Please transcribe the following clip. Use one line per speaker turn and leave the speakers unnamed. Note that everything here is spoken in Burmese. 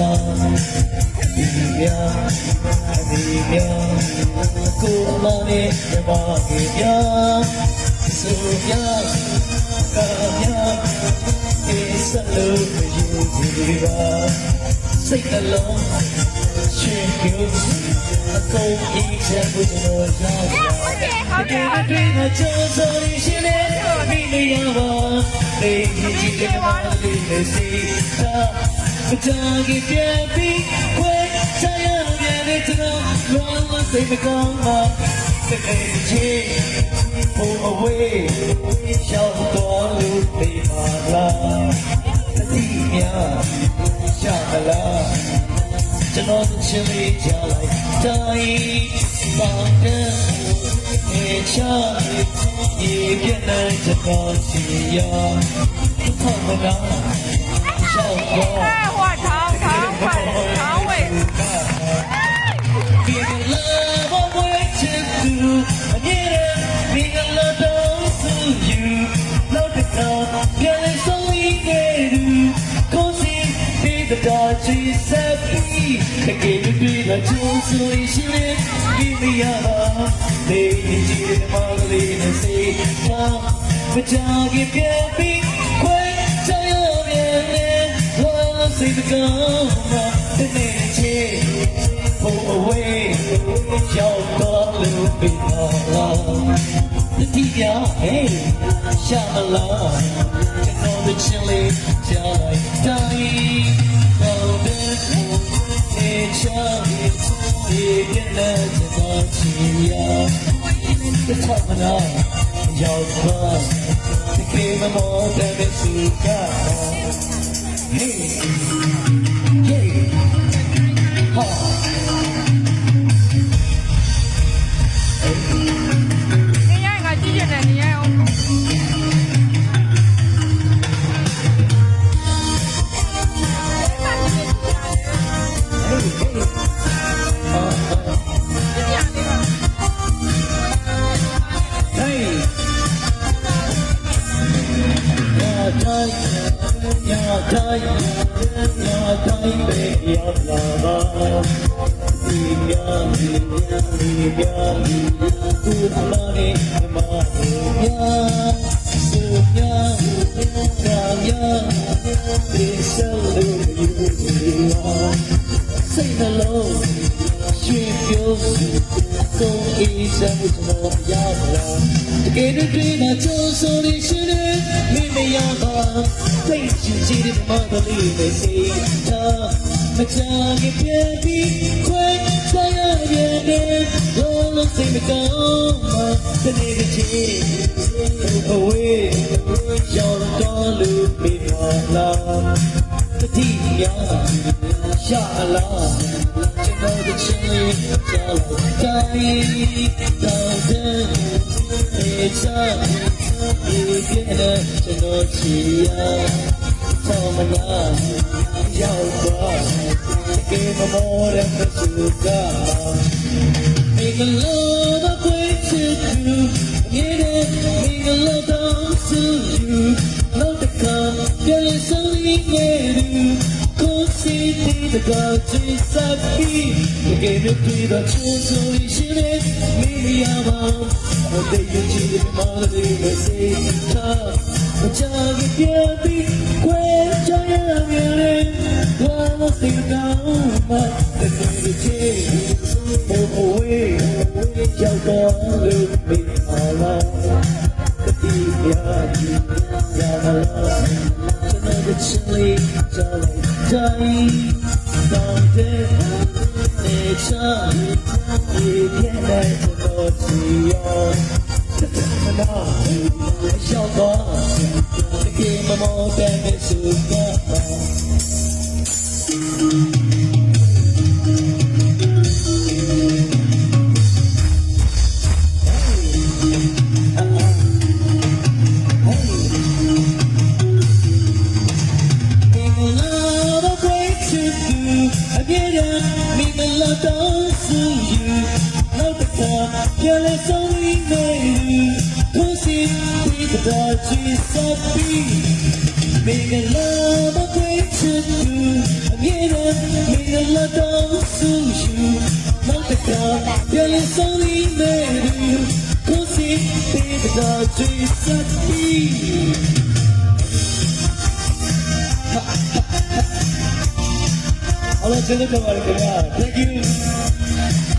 ပါဒီမြာဒီမြာကိုမနဲ့မြမကြီးမြာဆိုမြာကာမြာဒီစလို့ယူဒီပါစိတ် အလုံးရှင်ကျူအကုန်ဤချက်ကိုကျွန်တော်ရောက်
ဟုတ်တယ်ဟုတ်တယ်
အတွေ့အကြုံဆိုရှင်နဲ့မိမရပါလေဒီဒီကမှလေးနဲ့စီတာမကြခင်ပြန်ပြီးခွဲချရပြန်တဲ့ကျွန်တော်လောမစိတ်မကောင်းပါတကယ်ချစ် for away ရှောက်တော်လို့ပြေးပါလားတတိယရှာမလားကျွန်တော်ချင်းလေးကြားလိုက်တိုင်းပေါင်းတဲ့အေချာဒီပြည့်တဲ့ကျွန်တော်စီရဖတ်မလားရှောက်တော် the dark, she said me I gave you be the tools, so you should it Give me a love, baby, you the mother, and say, Come, but y'all give me quick, tell you, yeah, love, say the gun, the name, pull away ရောက်တော့လူပိပါလားတတိယဟေးရှာမလားကျွန်တော်တို့ချင်းလေးကြားလိုက်တို ဒီကနေ့ကျွန်တော်ချီရတထမနာရောက်တော့ဒီကေမမောတဲ့စုက Hey Hey Ha Ya tay, ya tay, ya tay be ya la ba. Di ya, di ya, di ya, tu ma ni ma ya. Su ya, ya ya, di sa lu yu ya. Say hello, sweet girl. ဆုံးအေးစမ်းမှုကျွန်တော်ရပါတကယ်တွေ့မှာကြိုးစိုးနေရှိတယ်မင်းမရပါသိချင်ချင်တဲ့မမလေးပဲစိတ်ထားမချခင်ပြပြီးခွဲချရပြန်တယ်လုံးလုံးစိတ်မကောင်းမှတနေ့တစ်ချိန် away ရောက်တော့လူမိပါလားတတိယရှာလားကျွန်တော်တို့ချင်း လေးကြော က်တိုင်းတော့တဲ့အေးချာဒီကနေ့ကျွန်တော်ချီရဆောင်းမလားရောက်တော့တကယ်မမောရတဲ့သူက Make a love a great to you. Get it, make a love down to you. Love the come, girl, it's only get you. Go see the God, Jesus, be. You gave me to the truth, so you should it. Maybe I'm out. One day you cheated, mother, they will say, Come, but you'll get guilty. Quit, you're young, One more thing down, but the day you change. Oh, away, ရောက်တော့လူမိပါလားတတိယရမလား ကျွန်တော်တို့ချင်းလေးကြောက်လိုက်တိုင်းတော့တဲ့နေချာဒီပြည့်တဲ့ကျွန်တော်ချီ ပြန်လဲဆုံးမိမယ်ကိုစီပြီးတော့ချစ်စပ်ပြီးမိကလာမခွေချစ်သူအမြဲတမ်းမိကလာတော့ဆူရှူမတကပြန်လဲဆုံးမိမယ်ကိုစီပြီးတော့ချစ်စပ်ပြီး Allah cenderung kepada kita. Thank you.